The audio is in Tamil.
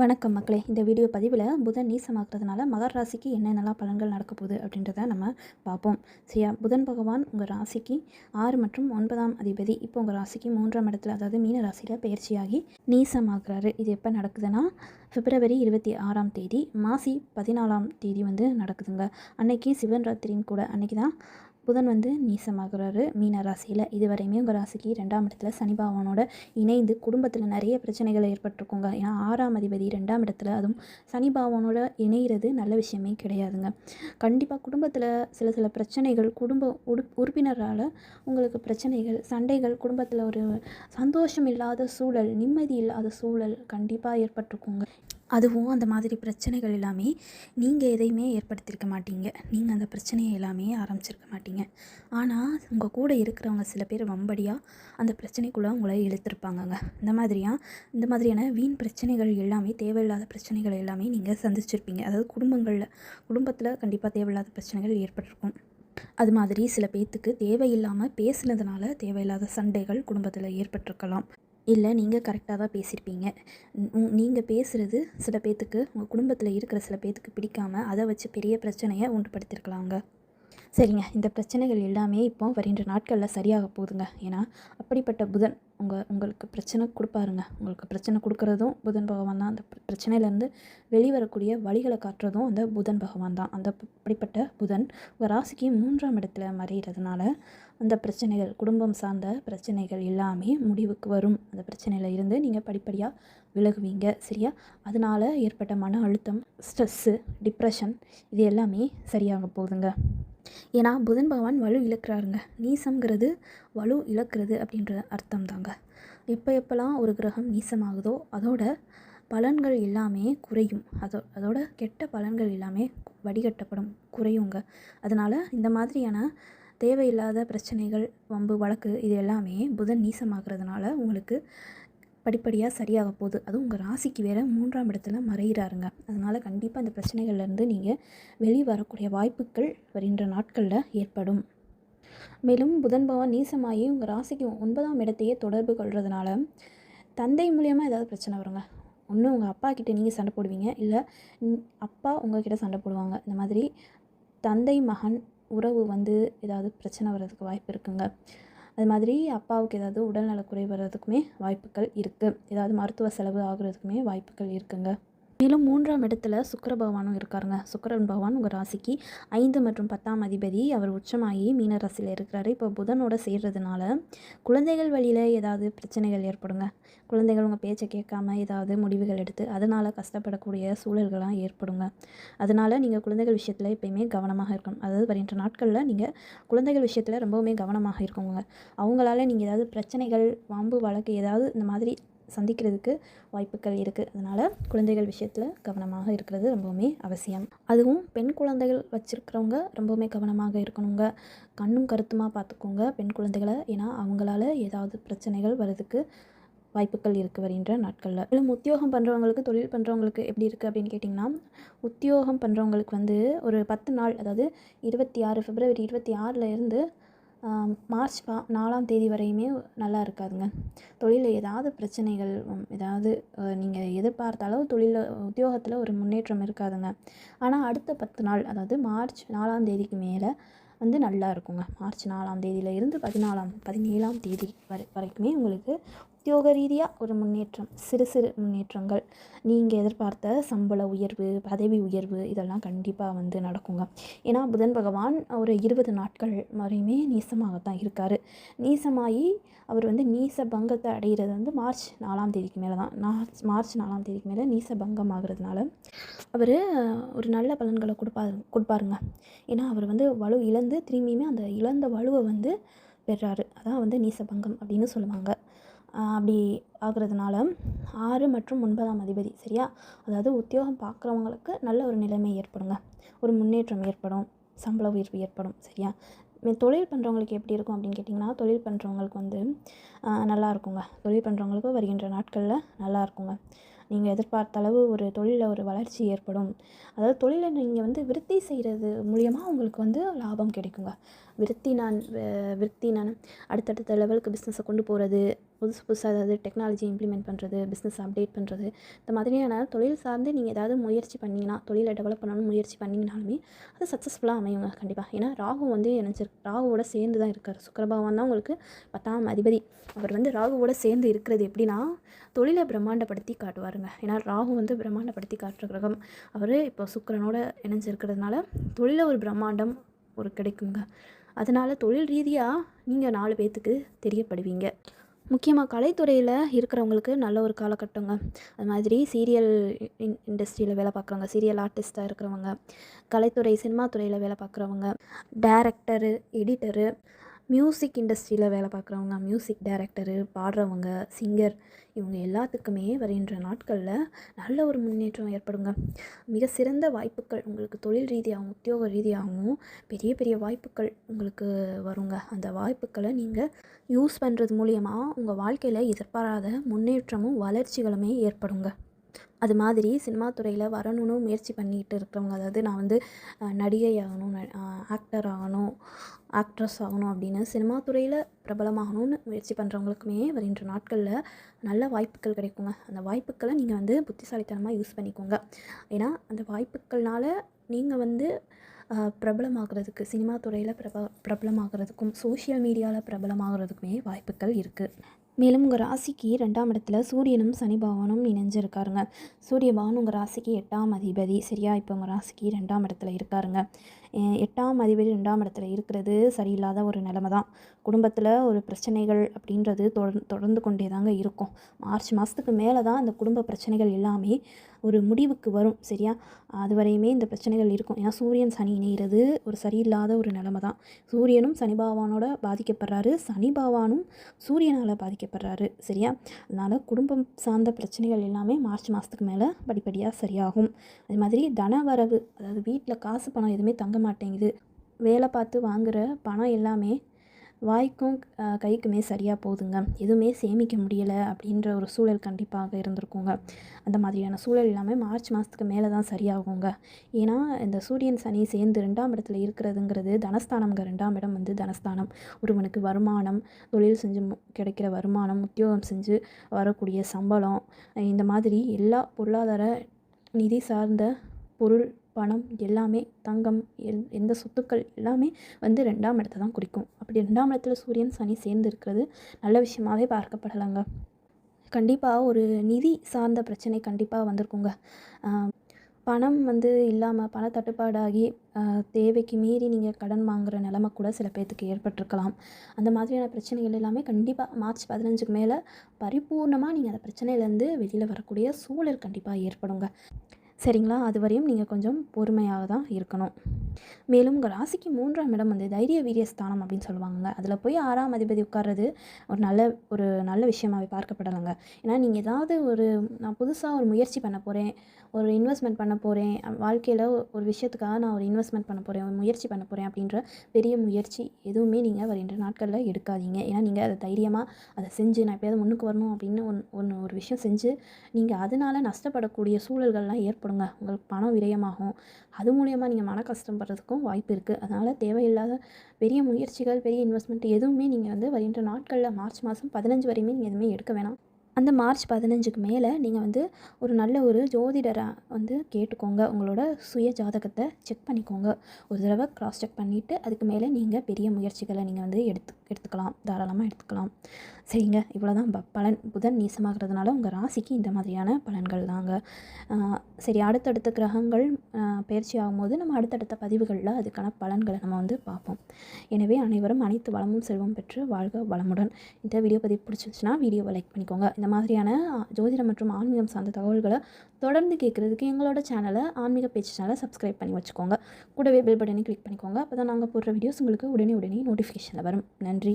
வணக்கம் மக்களே. இந்த வீடியோ பதிவில் புதன் நீசமாக்குறதுனால மகர் ராசிக்கு என்னென்னலாம் பலன்கள் நடக்க போகுது அப்படின்றத நம்ம பார்ப்போம். சரியா? புதன் பகவான் உங்கள் ராசிக்கு ஆறு மற்றும் ஒன்பதாம் அதிபதி. இப்போ உங்கள் ராசிக்கு மூன்றாம் இடத்துல அதாவது மீன ராசியில் பயிற்சியாகி நீசமாக்குறாரு. இது எப்போ நடக்குதுன்னா பிப்ரவரி இருபத்தி ஆறாம் தேதி மாசி பதினாலாம் தேதி வந்து நடக்குதுங்க. அன்னைக்கு சிவன் ராத்திரியும் கூட அன்னைக்கு தான் புதன் வந்து நீசமாகிறாரு. மீன ராசியில் இதுவரையுமே உங்கள் ராசிக்கு ரெண்டாம் இடத்துல சனி பகவானோட இணைந்து குடும்பத்தில் நிறைய பிரச்சனைகள் ஏற்பட்டிருக்குங்க. ஏன்னா ஆறாம் அதிபதி ரெண்டாம் இடத்துல அதுவும் சனி பகவானோட இணைகிறது நல்ல விஷயமே கிடையாதுங்க. கண்டிப்பாக குடும்பத்தில் சில சில பிரச்சனைகள் குடும்ப உடு உறுப்பினரால் உங்களுக்கு பிரச்சனைகள் சண்டைகள் குடும்பத்தில் ஒரு சந்தோஷம் இல்லாத சூழல் நிம்மதி இல்லாத சூழல் கண்டிப்பாக ஏற்பட்டிருக்குங்க. அதுவும் அந்த மாதிரி பிரச்சனைகள் எல்லாமே நீங்கள் எதையுமே ஏற்படுத்தியிருக்க மாட்டீங்க. நீங்கள் அந்த பிரச்சனையை எல்லாமே ஆரம்பிச்சிருக்க மாட்டீங்க. ஆனால் உங்கள் கூட இருக்கிறவங்க சில பேர் வம்படியாக அந்த பிரச்சனைக்குள்ளே உங்களை இழுத்துருப்பாங்கங்க. இந்த மாதிரியா இந்த மாதிரியான வீண் பிரச்சனைகள் எல்லாமே தேவையில்லாத பிரச்சனைகள் எல்லாமே நீங்கள் சந்திச்சிருப்பீங்க. அதாவது குடும்பங்களில் குடும்பத்தில் கண்டிப்பாக தேவையில்லாத பிரச்சனைகள் ஏற்பட்டிருக்கும். அது மாதிரி சில பேர்த்துக்கு தேவையில்லாமல் பேசுனதுனால தேவையில்லாத சண்டைகள் குடும்பத்தில் ஏற்பட்டிருக்கலாம். இல்லை நீங்கள் கரெக்டாக தான் பேசியிருப்பீங்க. நீங்கள் பேசுகிறது சில பேர்த்துக்கு உங்கள் குடும்பத்தில் இருக்கிற சில பேர்த்துக்கு பிடிக்காம அதை வச்சு பெரிய பிரச்சனையை உண்டுபடுத்தியிருக்கலாங்க. சரிங்க இந்த பிரச்சனைகள் எல்லாமே இப்போ வருகின்ற நாட்களில் சரியாக போகுதுங்க. ஏன்னா அப்படிப்பட்ட புதன் உங்கள் உங்களுக்கு பிரச்சனை கொடுப்பாருங்க. உங்களுக்கு பிரச்சனை கொடுக்குறதும் புதன் பகவான் தான். அந்த பிரச்சனையிலேருந்து வெளிவரக்கூடிய வழிகளை காட்டுறதும் அந்த புதன் பகவான் தான். அந்த அப்படிப்பட்ட புதன் உங்கள் ராசிக்கு மூன்றாம் இடத்துல மறைகிறதுனால அந்த பிரச்சனைகள் குடும்பம் சார்ந்த பிரச்சனைகள் எல்லாமே முடிவுக்கு வரும். அந்த பிரச்சனையில் இருந்து நீங்கள் படிப்படியாக விலகுவீங்க சரியா? அதனால் ஏற்பட்ட மன அழுத்தம் ஸ்ட்ரெஸ்ஸு டிப்ரெஷன் இது எல்லாமே சரியாக போகுதுங்க. ஏன்னா புதன் பகவான் வலு இழக்கிறாருங்க. நீசம்ங்கிறது வலு இழக்கிறது அப்படின்ற அர்த்தம் தாங்க எப்போ எப்போல்லாம் ஒரு கிரகம் நீசமாகுதோ அதோட பலன்கள் எல்லாமே குறையும். அதோ அதோட கெட்ட பலன்கள் எல்லாமே வடிகட்டப்படும் குறையுங்க. அதனால் இந்த மாதிரியான தேவையில்லாத பிரச்சனைகள் வம்பு வழக்கு இது எல்லாமே புதன் நீசமாகிறதுனால உங்களுக்கு படிப்படியாக சரியாக போகுது. அதுவும் உங்கள் ராசிக்கு வேறு மூன்றாம் இடத்துல மறைகிறாருங்க அதனால் கண்டிப்பாக அந்த பிரச்சனைகள்லேருந்து நீங்கள் வெளியே வரக்கூடிய வாய்ப்புகள் வருகின்ற நாட்களில் ஏற்படும். மேலும் புதன் பகவான் நீசமாகி உங்கள் ராசிக்கு ஒன்பதாம் இடத்தையே தொடர்பு கொள்றதுனால தந்தை மூலியமாக ஏதாவது பிரச்சனை வருங்க. ஒன்று உங்கள் அப்பா கிட்டே நீங்கள் சண்டை போடுவீங்க. இல்லை அப்பா உங்ககிட்ட சண்டை போடுவாங்க. இந்த மாதிரி தந்தை மகன் உறவு வந்து ஏதாவது பிரச்சனை வர்றதுக்கு வாய்ப்பு இருக்குங்க. அது மாதிரி அப்பாவுக்கு ஏதாவது உடல்நலக்குறை வர்றதுக்குமே வாய்ப்புகள் இருக்குது ஏதாவது மருத்துவ செலவு ஆகுறதுக்குமே வாய்ப்புகள் இருக்குங்க. மேலும் மூன்றாம் இடத்துல சுக்கர பகவானும் இருக்காருங்க. சுக்கரன் பகவான் உங்கள் ராசிக்கு ஐந்து மற்றும் பத்தாம் அதிபதி. அவர் உச்சமாகி மீன ராசியில் இருக்கிறாரு. இப்போ புதனோட சேர்றதுனால குழந்தைகள் வழியில் ஏதாவது பிரச்சனைகள் ஏற்படுங்க. குழந்தைகள் உங்கள் பேச்சை கேட்காம ஏதாவது முடிவுகள் எடுத்து அதனால் கஷ்டப்படக்கூடிய சூழல்கள்லாம் ஏற்படுங்க. அதனால் நீங்கள் குழந்தைகள் விஷயத்தில் எப்பயுமே கவனமாக இருக்கணும். அதாவது வருகின்ற நாட்களில் நீங்கள் குழந்தைகள் விஷயத்தில் ரொம்பவுமே கவனமாக இருக்கோங்க அவங்களால நீங்கள் ஏதாவது பிரச்சனைகள் வாம்பு வழக்கு ஏதாவது இந்த மாதிரி சந்திக்கிறதுக்கு வாய்ப்புகள் இருக்குது அதனால் குழந்தைகள் விஷயத்தில் கவனமாக இருக்கிறது ரொம்பவுமே அவசியம். அதுவும் பெண் குழந்தைகள் வச்சுருக்கிறவங்க ரொம்பவுமே கவனமாக இருக்கணுங்க. கண்ணும் கருத்துமாக பார்த்துக்கோங்க பெண் குழந்தைகளை. ஏன்னா அவங்களால ஏதாவது பிரச்சனைகள் வர்றதுக்கு வாய்ப்புகள் இருக்குது வருகின்ற நாட்களில். மேலும் உத்தியோகம் பண்ணுறவங்களுக்கு தொழில் பண்ணுறவங்களுக்கு எப்படி இருக்குது அப்படின்னு கேட்டிங்கன்னா உத்தியோகம் பண்ணுறவங்களுக்கு வந்து ஒரு பத்து நாள் அதாவது இருபத்தி ஆறு பிப்ரவரி இருபத்தி ஆறில் இருந்து மார்ச் பா நாலாம் தேதி வரையுமே நல்லா இருக்காதுங்க. தொழிலில் ஏதாவது பிரச்சனைகள் ஏதாவது நீங்கள் எதிர்பார்த்த அளவு தொழிலில் உத்தியோகத்தில் ஒரு முன்னேற்றம் இருக்காதுங்க. ஆனால் அடுத்த பத்து நாள் அதாவது மார்ச் நாலாம் தேதிக்கு மேலே வந்து நல்லா இருக்குங்க. மார்ச் நாலாம் தேதியில் இருந்து பதினாலாம் பதினேழாம் தேதி வரை வரைக்குமே உங்களுக்கு உத்தியோக ரீதியாக ஒரு முன்னேற்றம் சிறு சிறு முன்னேற்றங்கள். நீங்கள் எதிர்பார்த்த சம்பள உயர்வு பதவி உயர்வு இதெல்லாம் கண்டிப்பாக வந்து நடக்குங்க. ஏன்னா புதன் பகவான் ஒரு இருபது நாட்கள் வரையுமே நீசமாகத்தான் இருக்கார். நீசமாகி அவர் வந்து நீச பங்கத்தை அடைகிறது வந்து மார்ச் நாலாம் தேதிக்கு மேலே தான் மார்ச் மார்ச் நாலாம் தேதிக்கு மேலே நீச பங்கம் ஆகிறதுனால அவர் ஒரு நல்ல பலன்களை கொடுப்பாரு கொடுப்பாருங்க. ஏன்னா அவர் வந்து வலு இழந்து திரும்பியுமே அந்த இழந்த வலுவை வந்து பெறாரு. அதான் வந்து நீசபங்கம் அப்படின்னு சொல்லுவாங்க. அப்படி ஆகிறதுனால ஆறு மற்றும் ஒன்பதாம் அதிபதி சரியா? அதாவது உத்தியோகம் பார்க்குறவங்களுக்கு நல்ல ஒரு நிலைமை ஏற்படுங்க. ஒரு முன்னேற்றம் ஏற்படும். சம்பள உயர்வு ஏற்படும் சரியா? தொழில் பண்ணுறவங்களுக்கு எப்படி இருக்கும் அப்படின்னு கேட்டிங்கன்னா தொழில் பண்ணுறவங்களுக்கு வந்து நல்லா இருக்குங்க. தொழில் பண்ணுறவங்களுக்கு வருகின்ற நாட்களில் நல்லா இருக்குங்க. நீங்கள் எதிர்பார்த்த அளவு ஒரு தொழிலில் ஒரு வளர்ச்சி ஏற்படும். அதாவது தொழிலை நீங்கள் வந்து விருத்தி செய்கிறது மூலியமாக உங்களுக்கு வந்து லாபம் கிடைக்குங்க. விருத்தி நான் விருத்தி நான் அடுத்தடுத்த லெவலுக்கு பிஸ்னஸை கொண்டு போகிறது புதுசு புதுசாக ஏதாவது டெக்னாலஜி இம்ப்ளிமெண்ட் பண்ணுறது பிஸ்னஸ் அப்டேட் பண்ணுறது இந்த மாதிரியான தொழில் சார்ந்து நீங்கள் ஏதாவது முயற்சி பண்ணிங்கன்னா தொழிலை டெவலப் பண்ணணும்னு முயற்சி பண்ணிங்கனாலுமே அது சக்ஸஸ்ஃபுல்லாக அமையுங்க கண்டிப்பாக ஏன்னா ராகு வந்து இணைஞ்சிருக்கு ராகுவோட சேர்ந்து தான் இருக்கார் சுக்கரபகவான் தான் உங்களுக்கு பத்தாம் அதிபதி. அவர் வந்து ராகுவோட சேர்ந்து இருக்கிறது எப்படின்னா தொழிலை பிரம்மாண்டப்படுத்தி காட்டுவாருங்க. ஏன்னா ராகு வந்து பிரம்மாண்டப்படுத்தி காட்டுற கிரகம். அவர் இப்போ சுக்கிரனோட இணைஞ்சிருக்கிறதுனால தொழிலை ஒரு பிரம்மாண்டம் ஒரு கிடைக்குங்க. அதனால் தொழில் ரீதியாக நீங்கள் நாலு பேர்த்துக்கு தெரியப்படுவீங்க. முக்கியமாக கலைத்துறையில் இருக்கிறவங்களுக்கு நல்ல ஒரு காலகட்டங்க. அது மாதிரி சீரியல் இன் இண்டஸ்ட்ரியில் வேலை பார்க்குறவங்க சீரியல் ஆர்டிஸ்ட்டாக இருக்கிறவங்க கலைத்துறை சினிமா துறையில் வேலை பார்க்குறவங்க டேரக்டரு எடிட்டரு மியூசிக் இண்டஸ்ட்ரியில் வேலை பார்க்குறவங்க மியூசிக் டைரக்டரு பாடுறவங்க சிங்கர் இவங்க எல்லாத்துக்குமே வருகின்ற நாட்களில் நல்ல ஒரு முன்னேற்றம் ஏற்படுங்க. மிக சிறந்த வாய்ப்புகள் உங்களுக்கு தொழில் ரீதியாகவும் உத்தியோக ரீதியாகவும் பெரிய பெரிய வாய்ப்புகள் உங்களுக்கு வருங்க. அந்த வாய்ப்புகளை நீங்கள் யூஸ் பண்ணுறது மூலியமாக உங்கள் வாழ்க்கையில் எதிர்பாராத முன்னேற்றமும் வளர்ச்சிகளுமே ஏற்படுங்க. அது மாதிரி சினிமா துறையில் வரணும்னு முயற்சி பண்ணிகிட்டு இருக்கிறவங்க அதாவது நான் வந்து நடிகை ஆகணும் ஆக்டர் ஆகணும் ஆக்ட்ரஸ் ஆகணும் அப்படின்னு சினிமா துறையில் பிரபலமாகணும்னு முயற்சி பண்ணுறவங்களுக்குமே வருகின்ற நாட்களில் நல்ல வாய்ப்புகள் கிடைக்குங்க. அந்த வாய்ப்புகளை நீங்கள் வந்து புத்திசாலித்தனமாக யூஸ் பண்ணிக்கோங்க. ஏன்னா அந்த வாய்ப்புகள்னால நீங்கள் வந்து பிரபலமாகிறதுக்கு சினிமா துறையில் பிரப பிரபலமாகிறதுக்கும் சோஷியல் மீடியாவில் பிரபலமாகிறதுக்குமே வாய்ப்புகள் இருக்குது மேலும் உங்கள் ராசிக்கு ரெண்டாம் இடத்துல சூரியனும் சனி பகவானும் இணைஞ்சிருக்காருங்க. சூரிய பகவான் உங்கள் ராசிக்கு எட்டாம் அதிபதி. சரியா? இப்போ உங்கள் ராசிக்கு ரெண்டாம் இடத்துல இருக்காருங்க. எட்டாம் அதிபதி ரெண்டாம் இடத்துல இருக்கிறது சரியில்லாத ஒரு நிலமை தான் குடும்பத்தில் ஒரு பிரச்சனைகள் அப்படின்றது தொடர் தொடர்ந்து கொண்டே தாங்க இருக்கும். மார்ச் மாதத்துக்கு மேலே தான் அந்த குடும்ப பிரச்சனைகள் எல்லாமே ஒரு முடிவுக்கு வரும் சரியா? அது வரையுமே இந்த பிரச்சனைகள் இருக்கும். ஏன்னா சூரியன் சனி இணைகிறது ஒரு சரியில்லாத ஒரு நிலமை தான் சூரியனும் சனி பகவானோட பாதிக்கப்படுறாரு. சனி பகவானும் சூரியனால் பாதிக்கப்படுறாரு சரியா? அதனால் குடும்பம் சார்ந்த பிரச்சனைகள் எல்லாமே மார்ச் மாதத்துக்கு மேலே படிப்படியாக சரியாகும். அது மாதிரி தன வரவு அதாவது வீட்டில் காசு பணம் எதுவுமே தங்க மாட்டேங்குது. வேலை பார்த்து வாங்குகிற பணம் எல்லாமே வாய்க்கும் கைக்குமே சரியாக போகுதுங்க. எதுவுமே சேமிக்க முடியலை அப்படின்ற ஒரு சூழல் கண்டிப்பாக இருந்திருக்குங்க. அந்த மாதிரியான சூழல் எல்லாமே மார்ச் மாதத்துக்கு மேலே தான் சரியாகுங்க. ஏன்னா இந்த சூரியன் சனி சேர்ந்து ரெண்டாம் இடத்துல இருக்கிறதுங்கிறது தனஸ்தானம்ங்க. ரெண்டாம் இடம் வந்து தனஸ்தானம். ஒருவனுக்கு வருமானம் தொழில் செஞ்சு மு- கிடைக்கிற வருமானம் உத்தியோகம் செஞ்சு வரக்கூடிய சம்பளம் இந்த மாதிரி எல்லா பொருளாதார நிதி சார்ந்த பொருள் பணம் எல்லாமே தங்கம் எந்த சொத்துக்கள் எல்லாமே வந்து ரெண்டாம் இடத்தை தான் குறிக்கும். அப்படி ரெண்டாம் இடத்துல சூரியன் சனி சேர்ந்து இருக்கிறது நல்ல விஷயமாவே பார்க்கப்படலைங்க. கண்டிப்பாக ஒரு நிதி சார்ந்த பிரச்சனை கண்டிப்பாக வந்திருக்குங்க. பணம் வந்து இல்லாமல் பண தட்டுப்பாடாகி தேவைக்கு மீறி நீங்கள் கடன் வாங்குகிற நிலமை கூட சில பேர்த்துக்கு ஏற்பட்டிருக்கலாம். அந்த மாதிரியான பிரச்சனைகள் எல்லாமே கண்டிப்பாக மார்ச் பதினஞ்சுக்கு மேலே பரிபூர்ணமாக நீங்கள் அந்த பிரச்சனையிலேருந்து வெளியில் வரக்கூடிய சூழல் கண்டிப்பாக ஏற்படுங்க. சரிங்களா? அது வரையும் நீங்கள் கொஞ்சம் பொறுமையாக தான் இருக்கணும். மேலும் உங்கள் ராசிக்கு மூன்றாம் இடம் வந்து தைரிய வீரிய ஸ்தானம் அப்படின்னு சொல்லுவாங்க அதில் போய் ஆறாம் அதிபதி உட்கார்றது ஒரு நல்ல ஒரு நல்ல விஷயமாகவே பார்க்கப்படலைங்க. ஏன்னா நீங்கள் ஏதாவது ஒரு நான் புதுசாக ஒரு முயற்சி பண்ண போகிறேன் ஒரு இன்வெஸ்ட்மெண்ட் பண்ண போகிறேன் வாழ்க்கையில் ஒரு விஷயத்துக்காக நான் ஒரு இன்வெஸ்ட்மெண்ட் பண்ண போகிறேன் ஒரு முயற்சி பண்ண போகிறேன் அப்படின்ற பெரிய முயற்சி எதுவுமே நீங்கள் வருகின்ற நாட்களில் எடுக்காதீங்க. ஏன்னா நீங்கள் அதை தைரியமாக அதை செஞ்சு நான் எப்படியாவது முன்னுக்கு வரணும் அப்படின்னு ஒன் ஒன்று ஒரு விஷயம் செஞ்சு நீங்கள் அதனால் நஷ்டப்படக்கூடிய சூழல்கள்லாம் ஏற்படுங்க உங்களுக்கு பணம் விரயமாகும். அது மூலயமா நீங்கள் மன கஷ்டப்படுறதுக்கும் வாய்ப்பு இருக்குது அதனால் தேவையில்லாத பெரிய முயற்சிகள் பெரிய இன்வெஸ்ட்மெண்ட் எதுவுமே நீங்கள் வந்து வருகின்ற நாட்களில் மார்ச் மாதம் பதினஞ்சு வரையுமே நீங்கள் எதுவுமே எடுக்க வேணாம். அந்த மார்ச் பதினஞ்சுக்கு மேலே நீங்கள் வந்து ஒரு நல்ல ஒரு ஜோதிடரை வந்து கேட்டுக்கோங்க. உங்களோட சுய ஜாதகத்தை செக் பண்ணிக்கோங்க. ஒரு தடவை க்ராஸ் செக் பண்ணிவிட்டு அதுக்கு மேலே நீங்கள் பெரிய முயற்சிகளை நீங்கள் வந்து எடுத்து எடுத்துக்கலாம். தாராளமாக எடுத்துக்கலாம். சரிங்க. இவ்வளோ தான் பலன். புதன் நீசமாகிறதுனால உங்கள் ராசிக்கு இந்த மாதிரியான பலன்கள் தாங்க. சரி அடுத்தடுத்த கிரகங்கள் பயிற்சி ஆகும்போது நம்ம அடுத்தடுத்த பதிவுகளில் அதுக்கான பலன்களை நம்ம வந்து பார்ப்போம். எனவே அனைவரும் அனைத்து வளமும் செல்வம் பெற்று வாழ்க வளமுடன். இந்த வீடியோ பதிவு பிடிச்சிருந்துச்சுன்னா வீடியோவை லைக் பண்ணிக்கோங்க. இந்த மாதிரியான ஜோதிடம் மற்றும் ஆன்மீகம் சார்ந்த தகவல்களை தொடர்ந்து கேட்குறதுக்கு எங்களோட சேனலை ஆன்மீக பேச்சு சேனலை சப்ஸ்கிரைப் பண்ணி வச்சுக்கோங்க. கூடவே பெல் பட்டனை கிளிக் பண்ணிக்கோங்க. அப்போ தான் நாங்கள் போடுற வீடியோஸ் உங்களுக்கு உடனே உடனே நோட்டிஃபிகேஷனில் வரும். நன்றி.